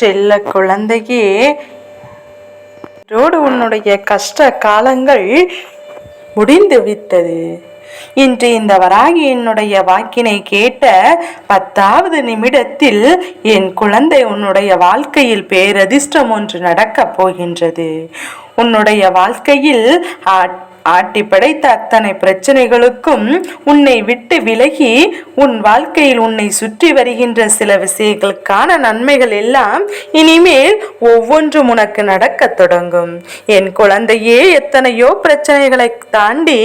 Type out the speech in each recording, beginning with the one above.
செல்ல குழந்தையே ரோடு உன்னுடைய கஷ்ட காலங்கள் முடிந்து விட்டது. இன்று இந்த வராகி என்னுடைய வாக்கினை கேட்ட பத்தாவது நிமிடத்தில் என் குழந்தை உன்னுடைய வாழ்க்கையில் பேரதிர்ஷ்டம் ஒன்று நடக்கப் போகின்றது. உன்னுடைய வாழ்க்கையில் ஆட்டி படைத்த அத்தனை பிரச்சனைகளுக்கும் உன்னை விட்டு விலகி உன் வாழ்க்கையில் உன்னை சுற்றி வருகின்ற சில விஷயங்களுக்கான நன்மைகள் எல்லாம் இனிமேல் ஒவ்வொன்றும் உனக்கு நடக்கத் தொடங்கும். என் குழந்தையே எத்தனையோ பிரச்சனைகளை தாண்டி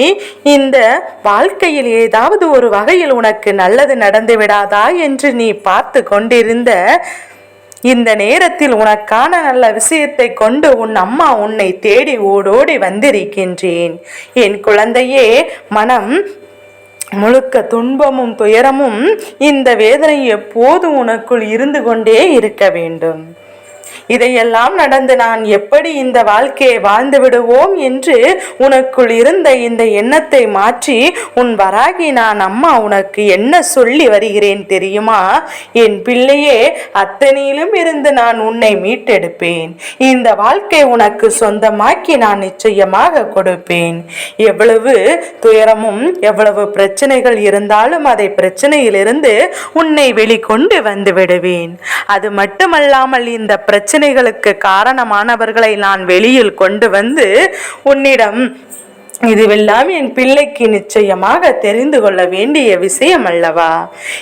இந்த வாழ்க்கையில் ஏதாவது ஒரு வகையில் உனக்கு நல்லது நடந்து விடாதா என்று நீ பார்த்து கொண்டிருந்த இந்த நேரத்தில் உனக்கான நல்ல விஷயத்தை கொண்டு உன் அம்மா உன்னை தேடி ஓடோடி வந்திருக்கின்றேன். என் குழந்தையே மனம் முழுக்க துன்பமும் துயரமும் இந்த வேதனை எப்போது உனக்குள் இருந்து கொண்டே இருக்க வேண்டும். இதையெல்லாம் நடந்து நான் எப்படி இந்த வாழ்க்கையை வாழ்ந்து விடுவோம் என்று உனக்குள் இருந்த இந்த எண்ணத்தை மாற்றி உன் வராகி நான் அம்மா உனக்கு என்ன சொல்லி வருகிறேன் தெரியுமா? என் பிள்ளையே அத்தனையிலும் இருந்து நான் உன்னை மீட்டெடுப்பேன். இந்த வாழ்க்கை உனக்கு சொந்தமாக்கி நான் நிச்சயமாக கொடுப்பேன். எவ்வளவு துயரமும் எவ்வளவு பிரச்சனைகள் இருந்தாலும் அதை பிரச்சனையிலிருந்து உன்னை வெளிக்கொண்டு வந்து விடுவேன். அது மட்டுமல்லாமல் இந்த பிரச்சனை பிரச்சனைகளுக்கு காரணமானவர்களை நான் வெளியில் கொண்டு வந்து உன்னிடம் இதுவெல்லாம் என் பிள்ளைக்கு நிச்சயமாக தெரிந்து கொள்ள வேண்டிய விஷயம் அல்லவா?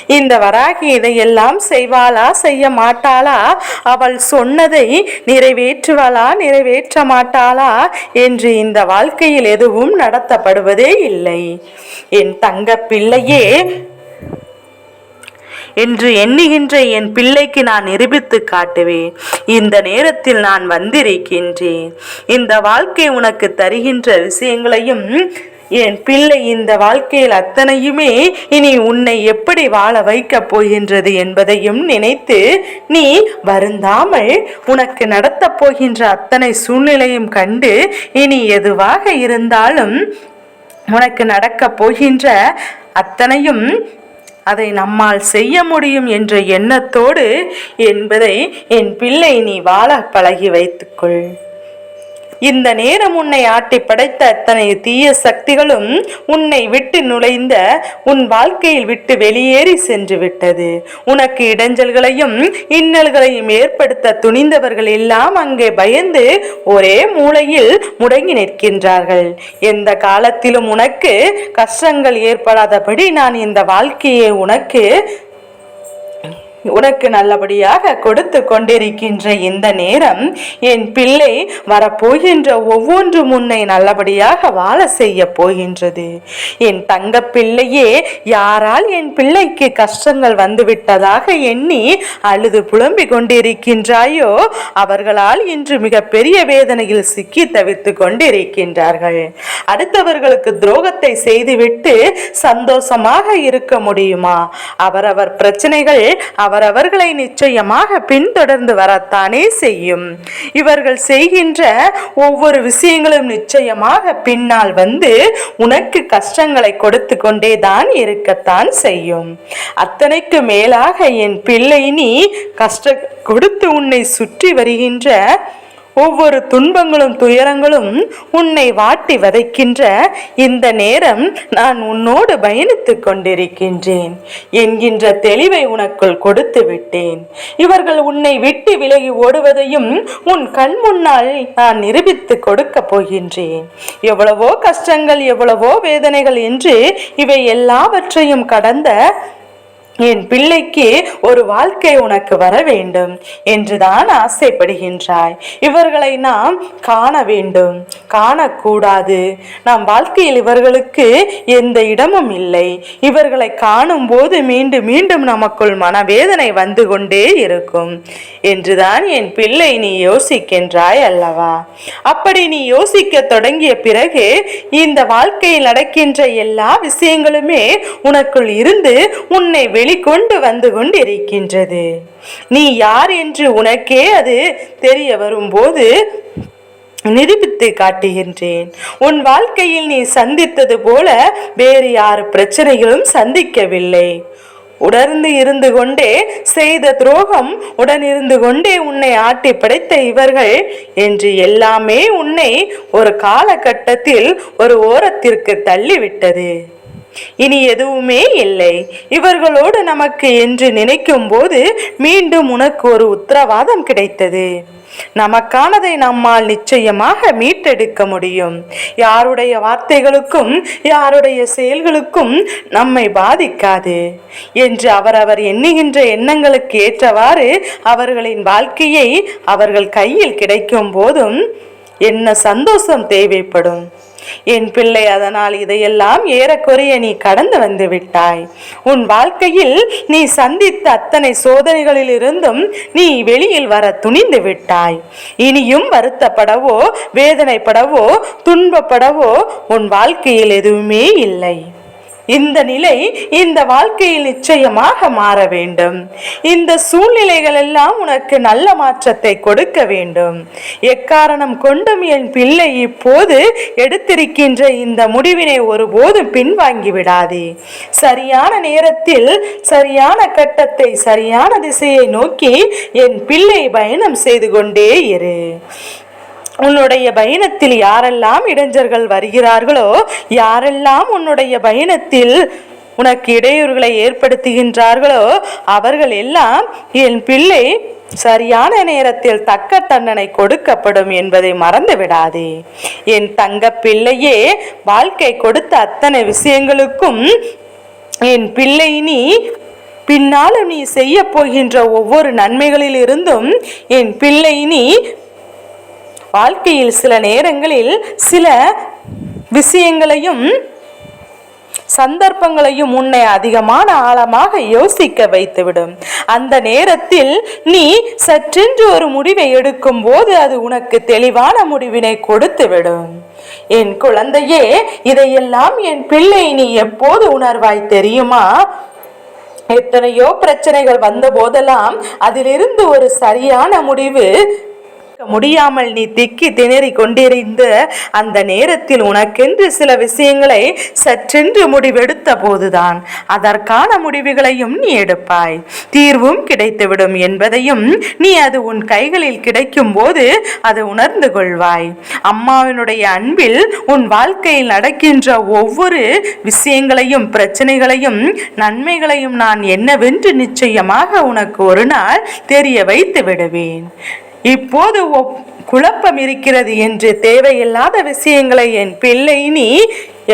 இந்த வராகி இதையெல்லாம் செய்வாளா செய்ய மாட்டாளா? அவள் சொன்னதை நிறைவேற்றுவாளா நிறைவேற்ற மாட்டாளா? என்று இந்த வாழ்க்கையில் எதுவும் நடத்தப்படுவதே இல்லை. என் தங்க பிள்ளையே என்று எண்ணுகின்ற என் பிள்ளைக்கு நான் நிரூபித்து காட்டுவேன். இந்த நேரத்தில் நான் வந்திருக்கின்றேன். இந்த வாழ்க்கை உனக்கு தருகின்ற விஷயங்களையும் என் பிள்ளை இந்த வாழ்க்கையில் அத்தனையுமே இனி உன்னை எப்படி வாழ வைக்கப் போகின்றது என்பதையும் நினைத்து நீ வருந்தாமல் உனக்கு நடத்தப் போகின்ற அத்தனை சூழ்நிலையும் கண்டு இனி எதுவாக இருந்தாலும் உனக்கு நடக்கப் போகின்ற அத்தனையும் அதை நம்மால் செய்ய முடியும் என்ற எண்ணத்தோடு என்பதை என் பிள்ளை நீ வாழ பழகி வைத்துக்கொள். இந்த நேரம் உன்னை ஆட்டி படைத்த அத்தனை தீய சக்திகளும் உன்னை விட்டு நுழைந்த உன் வாழ்க்கையில் விட்டு வெளியேறி சென்று விட்டது. உனக்கு இடைஞ்சல்களையும் இன்னல்களையும் ஏற்படுத்த துணிந்தவர்கள் எல்லாம் அங்கே பயந்து ஒரே மூலையில் முடங்கி நிற்கின்றார்கள். எந்த காலத்திலும் உனக்கு கஷ்டங்கள் ஏற்படாதபடி நான் இந்த வாழ்க்கையை உனக்கு உனக்கு நல்லபடியாக கொடுத்து கொண்டிருக்கின்ற இந்த நேரம் என் பிள்ளை வரப்போகின்ற ஒவ்வொன்று முன்னை நல்லபடியாக வாழ செய்ய போகின்றது. என் தங்க பிள்ளையே யாரால் என் பிள்ளைக்கு கஷ்டங்கள் வந்துவிட்டதாக எண்ணி அழுது புலம்பிக் கொண்டிருக்கின்றாயோ அவர்களால் இன்று மிகப்பெரிய வேதனையில் சிக்கி தவித்துக் கொண்டிருக்கின்றார்கள். அடுத்தவர்களுக்கு துரோகத்தை செய்துவிட்டு சந்தோஷமாக இருக்க முடியுமா? அவரவர் பிரச்சனைகள் அவரவர்களை நிச்சயமாக பின்தொடர்ந்து வரத்தானே செய்யும். இவர்கள் செய்கின்ற ஒவ்வொரு விஷயங்களும் நிச்சயமாக பின்னால் வந்து உனக்கு கஷ்டங்களை கொடுத்து கொண்டே தான் இருக்கத்தான் செய்யும். அத்தனைக்கு மேலாக என் பிள்ளை நீ கஷ்ட கொடுத்து உன்னை சுற்றி வருகின்ற ஒவ்வொரு துன்பங்களும் துயரங்களும் உன்னை வாட்டி வதைக்கின்ற இந்த நேரம் நான் உன்னோடு பயணித்துக் கொண்டிருக்கின்றேன். என்கின்ற தெளிவை உனக்குள் கொடுத்து விட்டேன். இவர்கள் உன்னை விட்டு விலகி ஓடுவதையும் உன் கண் முன்னால் நான் நிரூபித்து கொடுக்க போகின்றேன். எவ்வளவோ கஷ்டங்கள் எவ்வளவோ வேதனைகள் என்று இவை எல்லாவற்றையும் கடந்த என் பிள்ளைக்கு ஒரு வாழ்க்கை உனக்கு வர வேண்டும் என்றுதான் ஆசைப்படுகின்றாய். இவர்களை நாம் காண வேண்டும். காணக்கூடாது. நாம் வாழ்க்கையில் இவர்களுக்கு எந்த இடமும் இல்லை. இவர்களை காணும் போது மீண்டும் மீண்டும் நமக்குள் மனவேதனை வந்து கொண்டே இருக்கும். என்றுதான் என் பிள்ளை நீ யோசிக்கின்றாய் அல்லவா? அப்படி நீ யோசிக்க தொடங்கிய பிறகு இந்த வாழ்க்கையில் நடக்கின்ற எல்லா விஷயங்களுமே உனக்குள் இருந்து உன்னை வெளிக்கொண்டு வந்து கொண்டிருக்கின்றது. நீ யார் என்று உனக்கே அது தெரிய வரும்போது நிரூபித்து காட்டுகின்றேன். உன் வாழ்க்கையில் நீ சந்தித்தது போல வேறு யார் பிரச்சனைகளும் சந்திக்கவில்லை. உடர்ந்து இருந்து கொண்டே செய்த துரோகம் உடனிருந்து கொண்டே உன்னை ஆட்டி படைத்த இவர்கள் என்று எல்லாமே உன்னை ஒரு காலகட்டத்தில் ஒரு ஓரத்திற்கு தள்ளிவிட்டது. இனி எதுவுமே இல்லை. இவர்களோடு நமக்கு என்று நினைக்கும் போது மீண்டும் உனக்கு ஒரு உத்தரவாதம் கிடைத்தது. நமக்கானதை நம்மால் நிச்சயமாக மீட்டெடுக்க முடியும். யாருடைய வார்த்தைகளுக்கும் யாருடைய செயல்களுக்கும் நம்மை பாதிக்காது. என்று அவரவர் எண்ணுகின்ற எண்ணங்களுக்கு ஏற்றவாறு அவர்களின் வாழ்க்கையை அவர்கள் கையில் கிடைக்கும் போதும் என்ன சந்தோஷம் தேவைப்படும். என் பிள்ளை அதனால் இதையெல்லாம் ஏறக்குறைய நீ கடந்து வந்து விட்டாய். உன் வாழ்க்கையில் நீ சந்தித்த அத்தனை சோதனைகளில் இருந்தும் நீ வெளியில் வர துணிந்து விட்டாய். இனியும் வருத்தப்படவோ வேதனைப்படவோ துன்பப்படவோ உன் வாழ்க்கையில் எதுவுமே இல்லை. இந்த நிலை இந்த வாழ்க்கையில் நிச்சயமாக மாற வேண்டும். இந்த சூழ்நிலைகள் எல்லாம் உனக்கு நல்ல மாற்றத்தை கொடுக்க வேண்டும். எக்காரணம் கொண்டும் என் பிள்ளை இப்போது எடுத்திருக்கின்ற இந்த முடிவினை ஒருபோதும் பின்வாங்கி விடாதே. சரியான நேரத்தில் சரியான கட்டத்தை சரியான திசையை நோக்கி என் பிள்ளை பயணம் செய்து கொண்டே இரு. உன்னுடைய பயணத்தில் யாரெல்லாம் இடைஞ்சர்கள் வருகிறார்களோ யாரெல்லாம் உன்னுடைய பயணத்தில் உனக்கு இடையூறுகளை ஏற்படுத்துகின்றார்களோ அவர்கள் எல்லாம் என் பிள்ளை சரியான நேரத்தில் தக்க தண்டனை கொடுக்கப்படும் என்பதை மறந்து விடாதே என் தங்க பிள்ளையே வாழ்க்கை கொடுத்த அத்தனை விஷயங்களுக்கும் என் பிள்ளை நீ பின்னாலும் நீ செய்ய போகின்ற ஒவ்வொரு நன்மைகளில் இருந்தும் என் பிள்ளை நீ வாழ்க்கையில் சில நேரங்களில் சில விஷயங்களையும் சந்தர்ப்பங்களையும் உன்னை அதிகமான ஆழமாக யோசிக்க வைத்துவிடும். அந்த நேரத்தில் நீ சற்றென்று ஒரு முடிவை எடுக்கும் போது அது உனக்கு தெளிவான முடிவினை கொடுத்துவிடும். என் குழந்தையே இதையெல்லாம் என் பிள்ளை நீ எப்போது உணர்வாய் தெரியுமா? எத்தனையோ பிரச்சனைகள் வந்த போதெல்லாம் அதிலிருந்து ஒரு சரியான முடிவு முடியாமல் நீ திக்கி திணறி கொண்டிருந்த அந்த நேரத்தில் உனக்கென்று சில விஷயங்களை சற்றென்று முடிவெடுத்த போதுதான். அதற்கான முடிவுகளையும் நீ எடுப்பாய். தீர்வும் கிடைத்துவிடும் என்பதையும் நீ அது உன் கைகளில் கிடைக்கும் போது அது உணர்ந்து கொள்வாய். அம்மாவினுடைய அன்பில் உன் வாழ்க்கையில் நடக்கின்ற ஒவ்வொரு விஷயங்களையும் பிரச்சனைகளையும் நன்மைகளையும் நான் என்னவென்று நிச்சயமாக உனக்கு ஒரு நாள் தெரிய வைத்து விடுவேன். இப்போது குழப்பம் இருக்கிறது என்று தேவையில்லாத விஷயங்களை என் பிள்ளை நீ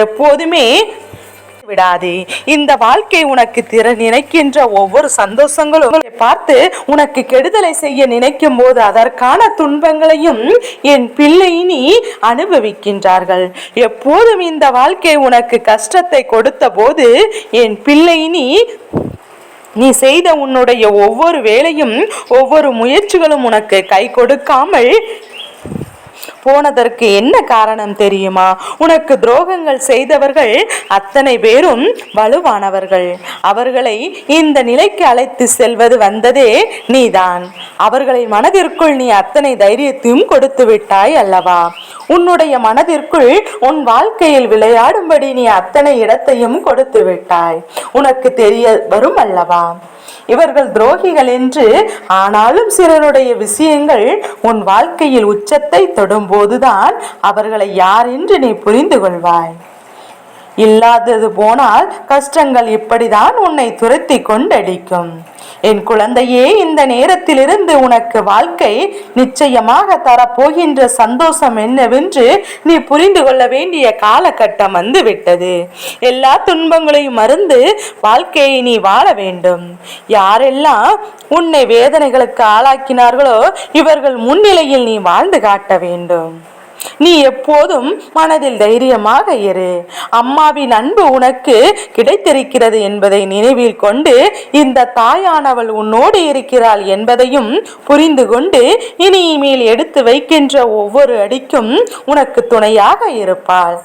எப்போதுமே விடாதே. இந்த வாழ்க்கை உனக்கு திற நினைக்கின்ற ஒவ்வொரு சந்தோஷங்களும் பார்த்து உனக்கு கெடுதலை செய்ய நினைக்கும் போது அதற்கான துன்பங்களையும் என் பிள்ளை நீ அனுபவிக்கின்றார்கள். எப்போதும் இந்த வாழ்க்கை உனக்கு கஷ்டத்தை கொடுத்த போது என் பிள்ளை நீ நீ செய்த உன்னுடைய ஒவ்வொரு வேலையும் ஒவ்வொரு முயற்சிகளும் உனக்கு கை கொடுக்காமல் போனதற்கு என்ன காரணம் தெரியுமா? உனக்கு துரோகங்கள் செய்தவர்கள் அத்தனை பேரும் வலுவானவர்கள். அவர்களை இந்த நிலைக்கு அழைத்து செல்வது வந்ததே நீதான். அவர்களை மனதிற்குள் நீ அத்தனை தைரியத்தையும் கொடுத்து விட்டாய் அல்லவா? உன்னுடைய மனதிற்குள் உன் வாழ்க்கையில் விளையாடும்படி நீ அத்தனை இடத்தையும் கொடுத்து விட்டாய். உனக்கு தெரிய வரும் அல்லவா? இவர்கள் துரோகிகள் என்று ஆனாலும் சிலருடைய விஷயங்கள் உன் வாழ்க்கையில் உச்சத்தை தொடும்போதுதான் அவர்களை யார் என்று நீ புரிந்து கொள்வாய். இல்லாதது போனால் கஷ்டங்கள் இப்படிதான் உன்னை துரத்தி கொண்டடிக்கும். என் குழந்தையே இந்த நேரத்திலிருந்து உனக்கு வாழ்க்கை நிச்சயமாக தரப்போகின்ற சந்தோஷம் என்னவென்று நீ புரிந்து கொள்ள வேண்டிய காலகட்டம் வந்துவிட்டது. எல்லா துன்பங்களையும் மறந்து வாழ்க்கையை நீ வாழ வேண்டும். யாரெல்லாம் உன்னை வேதனைகளுக்கு ஆளாக்கினார்களோ இவர்கள் முன்னிலையில் நீ வாழ்ந்து காட்ட வேண்டும். நீ எப்போதும் மனதில் தைரியமாக இரு. அம்மாவின் அன்பு உனக்கு கிடைத்திருக்கிறது என்பதை நினைவில் கொண்டு இந்த தாயானவள் உன்னோடு இருக்கிறாள் என்பதையும் புரிந்து கொண்டு இனிமேல் எடுத்து வைக்கின்ற ஒவ்வொரு அடிக்கும் உனக்கு துணையாக இருப்பாள்.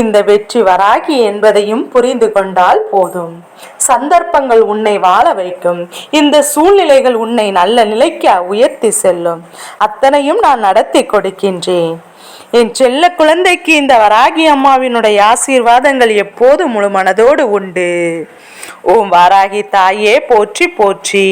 இந்த வெற்றி வராகி என்பதையும் புரிந்து கொண்டால் போதும். சந்தர்ப்பங்கள் உன்னை வாழ வைக்கும். இந்த சூழ்நிலைகள் உன்னை நல்ல நிலைக்கு உயர்த்தி செல்லும். அத்தனையும் நான் நடத்தி கொடுக்கின்றேன். என் செல்ல குழந்தைக்கு இந்த வராகி அம்மாவினுடைய ஆசீர்வாதங்கள் எப்போது முழு மனதோடு உண்டு. ஓம் வாராகி தாயே போற்றி போற்றி.